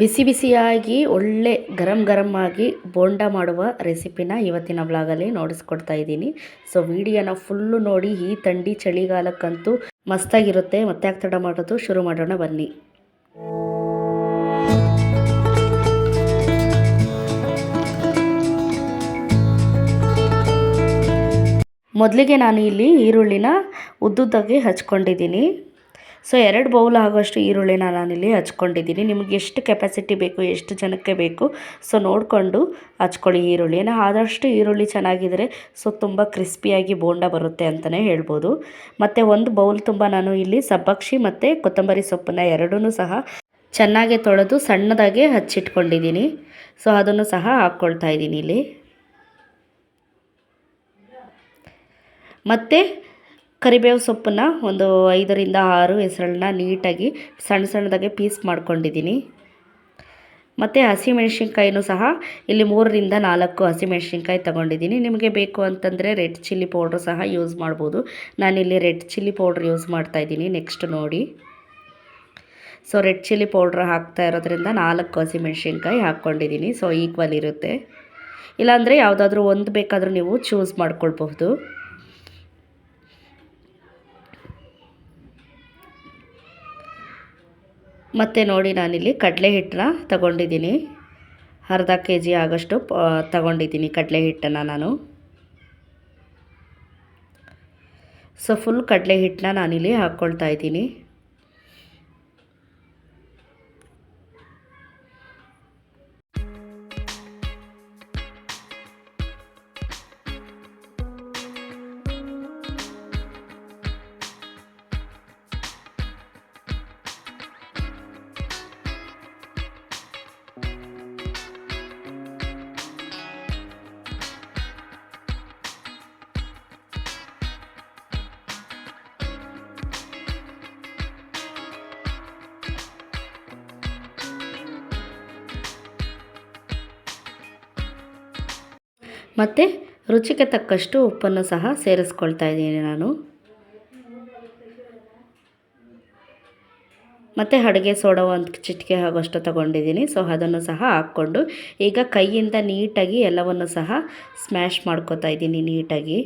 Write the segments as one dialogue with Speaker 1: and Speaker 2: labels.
Speaker 1: ಬಿಸಿ ಬಿಸಿಯಾಗಿ ಒಳ್ಳೆ ಗರಂ ಗರಂ ಆಗಿ ಬೋಂಡ ಮಾಡುವ ರೆಸಿಪಿನ ಇವತ್ತಿನ ವ್ಲಾಗಲ್ಲಿ ನೋಡಿಸ್ಕೊಡ್ತಾ ಇದ್ದೀನಿ. ಸೊ ವಿಡಿಯೋನ ಫುಲ್ಲು ನೋಡಿ, ಈ ಥಂಡಿ ಚಳಿಗಾಲಕ್ಕಂತೂ ಮಸ್ತಾಗಿರುತ್ತೆ. ಮತ್ತೆ ಯಾಕೆ ತಡ ಮಾಡೋದು? ಶುರು ಮಾಡೋಣ, ಬನ್ನಿ. ಮೊದಲಿಗೆ ನಾನು ಇಲ್ಲಿ ಈರುಳ್ಳಿನ ಉದ್ದುದ್ದಾಗಿ ಹಚ್ಕೊಂಡಿದ್ದೀನಿ. ಸೊ ಎರಡು ಬೌಲ್ ಆಗೋಷ್ಟು ಈರುಳ್ಳಿನ ನಾನಿಲ್ಲಿ ಹಚ್ಕೊಂಡಿದ್ದೀನಿ. ನಿಮಗೆ ಎಷ್ಟು ಕೆಪಾಸಿಟಿ ಬೇಕು, ಎಷ್ಟು ಜನಕ್ಕೆ ಬೇಕು, ಸೊ ನೋಡಿಕೊಂಡು ಹಚ್ಕೊಳ್ಳಿ ಈರುಳ್ಳಿನ. ಆದಷ್ಟು ಈರುಳ್ಳಿ ಚೆನ್ನಾಗಿದ್ದರೆ ಸೊ ತುಂಬ ಕ್ರಿಸ್ಪಿಯಾಗಿ ಬೋಂಡ ಬರುತ್ತೆ ಅಂತಲೇ ಹೇಳ್ಬೋದು. ಮತ್ತು ಒಂದು ಬೌಲ್ ತುಂಬ ನಾನು ಇಲ್ಲಿ ಸಬ್ಬಕ್ಷಿ ಮತ್ತು ಕೊತ್ತಂಬರಿ ಸೊಪ್ಪನ್ನ ಎರಡೂ ಸಹ ಚೆನ್ನಾಗಿ ತೊಳೆದು ಸಣ್ಣದಾಗಿ ಹಚ್ಚಿಟ್ಕೊಂಡಿದ್ದೀನಿ. ಸೊ ಅದನ್ನು ಸಹ ಹಾಕ್ಕೊಳ್ತಾ ಇದ್ದೀನಿ ಇಲ್ಲಿ. ಮತ್ತು ಕರಿಬೇವು ಸೊಪ್ಪನ್ನ ಒಂದು ಐದರಿಂದ ಆರು ಹೆಸರನ್ನ ನೀಟಾಗಿ ಸಣ್ಣ ಸಣ್ಣದಾಗೆ ಪೀಸ್ ಮಾಡ್ಕೊಂಡಿದ್ದೀನಿ. ಮತ್ತು ಹಸಿಮೆಣ್ಸಿನ್ಕಾಯಿನೂ ಸಹ ಇಲ್ಲಿ ಮೂರರಿಂದ ನಾಲ್ಕು ಹಸಿಮೆಣ್ಸಿನ್ಕಾಯಿ ತೊಗೊಂಡಿದ್ದೀನಿ. ನಿಮಗೆ ಬೇಕು ಅಂತಂದರೆ ರೆಡ್ ಚಿಲ್ಲಿ ಪೌಡ್ರ್ ಸಹ ಯೂಸ್ ಮಾಡ್ಬೋದು. ನಾನಿಲ್ಲಿ ರೆಡ್ ಚಿಲ್ಲಿ ಪೌಡ್ರ್ ಯೂಸ್ ಮಾಡ್ತಾಯಿದ್ದೀನಿ ನೆಕ್ಸ್ಟ್ ನೋಡಿ. ಸೊ ರೆಡ್ ಚಿಲ್ಲಿ ಪೌಡ್ರ್ ಹಾಕ್ತಾ ಇರೋದ್ರಿಂದ ನಾಲ್ಕು ಹಸಿಮೆಣ್ಸಿನ್ಕಾಯಿ ಹಾಕ್ಕೊಂಡಿದ್ದೀನಿ. ಸೊ ಈಕ್ವಲ್ ಇರುತ್ತೆ. ಇಲ್ಲಾಂದರೆ ಯಾವುದಾದ್ರೂ ಒಂದು ಬೇಕಾದರೂ ನೀವು ಚೂಸ್ ಮಾಡ್ಕೊಳ್ಬಹುದು. ಮತ್ತು ನೋಡಿ ನಾನಿಲ್ಲಿ ಕಡಲೆ ಹಿಟ್ಟನ್ನ ತಗೊಂಡಿದ್ದೀನಿ. ಅರ್ಧ ಕೆ ಜಿ ಆಗೋಷ್ಟು ತಗೊಂಡಿದ್ದೀನಿ ಕಡಲೆ ಹಿಟ್ಟನ್ನು ನಾನು. ಸೊ ಫುಲ್ ಕಡಲೆ ಹಿಟ್ಟನ್ನ ನಾನಿಲ್ಲಿ ಹಾಕ್ಕೊಳ್ತಾ ಇದ್ದೀನಿ. ಮತ್ತು ರುಚಿಗೆ ತಕ್ಕಷ್ಟು ಉಪ್ಪನ್ನು ಸಹ ಸೇರಿಸ್ಕೊಳ್ತಾ ಇದ್ದೀನಿ ನಾನು. ಮತ್ತು ಅಡುಗೆ ಸೋಡಾ ಒಂದು ಚಿಟಿಕೆ ಆಗೋಷ್ಟು ತೊಗೊಂಡಿದ್ದೀನಿ. ಸೊ ಅದನ್ನು ಸಹ ಹಾಕ್ಕೊಂಡು ಈಗ ಕೈಯಿಂದ ನೀಟಾಗಿ ಎಲ್ಲವನ್ನು ಸಹ ಸ್ಮ್ಯಾಶ್ ಮಾಡ್ಕೋತಾ ಇದ್ದೀನಿ ನೀಟಾಗಿ.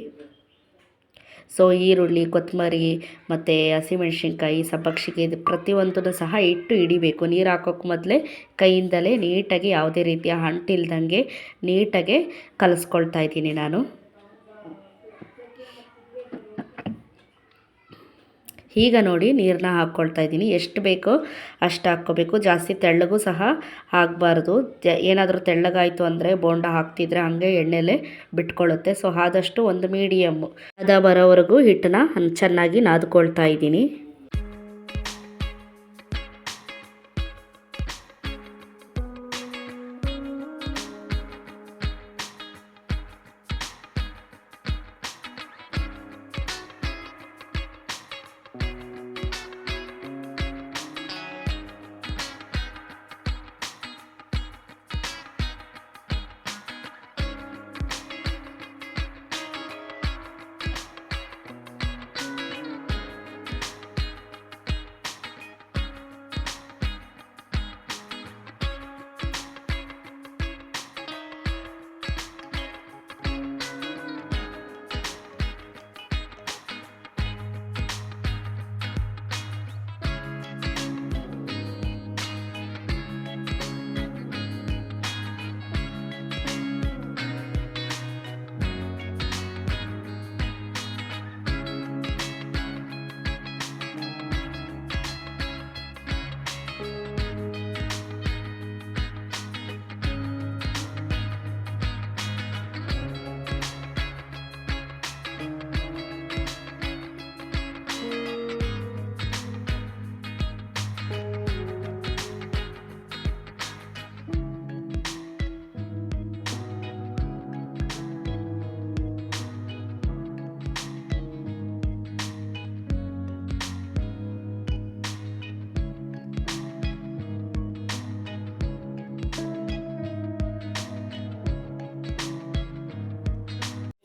Speaker 1: ಸೊ ಈರುಳ್ಳಿ ಕೊತ್ತಂಬರಿ ಮತ್ತು ಹಸಿಮೆಣಸಿನ್ಕಾಯಿ ಸಬ್ಬಕ್ಷಿಗೆ ಇದು ಪ್ರತಿಯೊಂದನ್ನು ಸಹ ಇಟ್ಟು ಹಿಡಿಬೇಕು. ನೀರು ಹಾಕೋಕ್ಕೆ ಮೊದಲೇ ಕೈಯಿಂದಲೇ ನೀಟಾಗಿ ಯಾವುದೇ ರೀತಿಯ ಅಂಟಿಲ್ದಂಗೆ ನೀಟಾಗೆ ಕಲಸ್ಕೊಳ್ತಾ ಇದ್ದೀನಿ ನಾನು. ಈಗ ನೋಡಿ ನೀರನ್ನ ಹಾಕ್ಕೊಳ್ತಾ ಇದ್ದೀನಿ. ಎಷ್ಟು ಬೇಕೋ ಅಷ್ಟು ಹಾಕ್ಕೋಬೇಕು. ಜಾಸ್ತಿ ತೆಳ್ಳಗೂ ಸಹ ಆಗಬಾರ್ದು ಜ ಏನಾದರೂ ತೆಳ್ಳಗಾಯಿತು ಅಂದರೆ ಬೋಂಡ ಹಾಕ್ತಿದ್ರೆ ಹಾಗೆ ಎಣ್ಣೆಲೆ ಬಿಟ್ಕೊಳ್ಳುತ್ತೆ. ಸೊ, ಆದಷ್ಟು ಒಂದು ಮೀಡಿಯಮ್ಮು ಅದ ಬರೋವರೆಗೂ ಹಿಟ್ಟನ್ನ ಚೆನ್ನಾಗಿ ನಾದ್ಕೊಳ್ತಾ ಇದ್ದೀನಿ.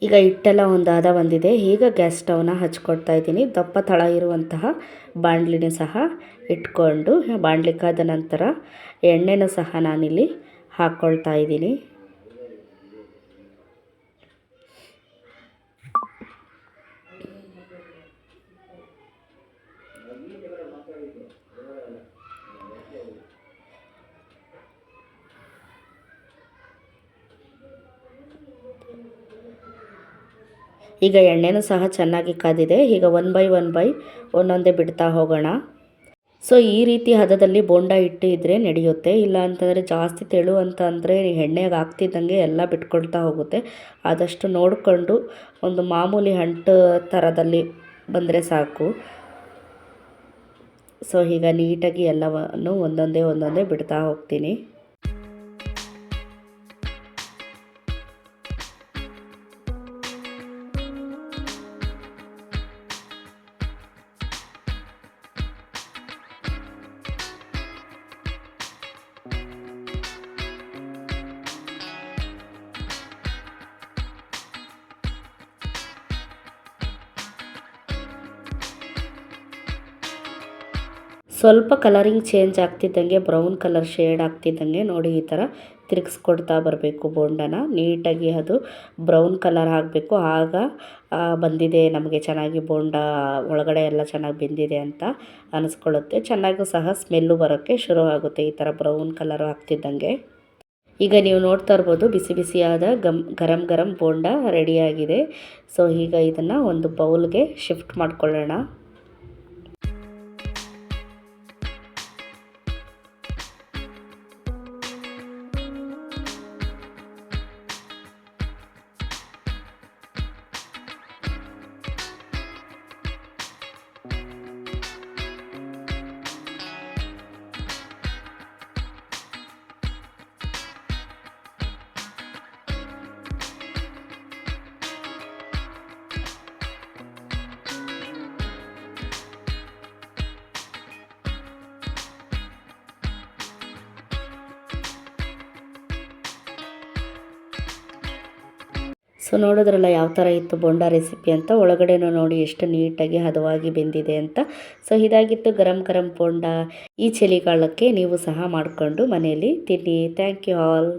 Speaker 1: ಈಗ ಹಿಟ್ಟೆಲ್ಲ ಒಂದು ಹದ ಬಂದಿದೆ. ಈಗ ಗ್ಯಾಸ್ ಸ್ಟವ್ನ ಹಚ್ಕೊಡ್ತಾ ಇದ್ದೀನಿ. ದಪ್ಪ ತಳ ಇರುವಂತಹ ಬಾಣಲಿನ ಸಹ ಇಟ್ಕೊಂಡು ಬಾಣಲಿ ನಂತರ ಎಣ್ಣೆನೂ ಸಹ ನಾನಿಲ್ಲಿ ಹಾಕ್ಕೊಳ್ತಾ ಇದ್ದೀನಿ. ಈಗ ಎಣ್ಣೆನೂ ಸಹ ಚೆನ್ನಾಗಿ ಕಾದಿದೆ. ಈಗ ಒನ್ ಬೈ ಒನ್ ಬೈ ಒಂದೊಂದೇ ಬಿಡ್ತಾ ಹೋಗೋಣ. ಸೊ ಈ ರೀತಿ ಹದದಲ್ಲಿ ಬೋಂಡ ಹಿಟ್ಟು ಇದ್ದರೆ ನಡೆಯುತ್ತೆ. ಇಲ್ಲ ಅಂತಂದರೆ ಜಾಸ್ತಿ ತೆಳು ಅಂತ ಅಂದರೆ ಎಣ್ಣೆಗೆ ಹಾಕ್ತಿದ್ದಂಗೆ ಎಲ್ಲ ಬಿಟ್ಕೊಳ್ತಾ ಹೋಗುತ್ತೆ. ಆದಷ್ಟು ನೋಡಿಕೊಂಡು ಒಂದು ಮಾಮೂಲಿ ಅಂಟು ಥರದಲ್ಲಿ ಬಂದರೆ ಸಾಕು. ಸೊ ಈಗ ನೀಟಾಗಿ ಎಲ್ಲವನ್ನು ಒಂದೊಂದೇ ಒಂದೊಂದೇ ಬಿಡ್ತಾ ಹೋಗ್ತೀನಿ. ಸ್ವಲ್ಪ ಕಲರಿಂಗ್ ಚೇಂಜ್ ಆಗ್ತಿದ್ದಂಗೆ ಬ್ರೌನ್ ಕಲರ್ ಶೇಡ್ ಆಗ್ತಿದ್ದಂಗೆ ನೋಡಿ ಈ ಥರ ತಿರುಗಿಸ್ಕೊಡ್ತಾ ಬರಬೇಕು ಬೋಂಡನ. ನೀಟಾಗಿ ಅದು ಬ್ರೌನ್ ಕಲರ್ ಆಗಬೇಕು. ಆಗ ಬಂದಿದೆ ನಮಗೆ ಚೆನ್ನಾಗಿ ಬೋಂಡ ಒಳಗಡೆ ಎಲ್ಲ ಚೆನ್ನಾಗಿ ಬೆಂದಿದೆ ಅಂತ ಅನಿಸ್ಕೊಳ್ಳುತ್ತೆ ಚೆನ್ನಾಗೂ ಸಹ ಸ್ಮೆಲ್ಲು ಬರೋಕ್ಕೆ ಶುರು ಆಗುತ್ತೆ ಈ ಥರ ಬ್ರೌನ್ ಕಲರ್ ಆಗ್ತಿದ್ದಂಗೆ. ಈಗ ನೀವು ನೋಡ್ತಾ ಇರ್ಬೋದು ಬಿಸಿ ಬಿಸಿಯಾದ ಗಮ್, ಗರಂ ಗರಂ ಬೋಂಡ ರೆಡಿಯಾಗಿದೆ ಸೊ ಈಗ ಇದನ್ನು ಒಂದು ಬೌಲ್ಗೆ ಶಿಫ್ಟ್ ಮಾಡ್ಕೊಳ್ಳೋಣ. ಸೊ ನೋಡಿದ್ರಲ್ಲ ಯಾವ ಥರ ಇತ್ತು ಬೋಂಡ ರೆಸಿಪಿ ಅಂತ. ಒಳಗಡೆನೂ ನೋಡಿ ಎಷ್ಟು ನೀಟಾಗಿ ಹದವಾಗಿ ಬೆಂದಿದೆ ಅಂತ. ಸೊ ಇದಾಗಿತ್ತು ಗರಂ ಗರಂ ಬೋಂಡ. ಈ ಚಳಿಗಾಲಕ್ಕೆ ನೀವು ಸಹ ಮಾಡಿಕೊಂಡು ಮನೆಯಲ್ಲಿ ತಿನ್ನಿ. Thank you all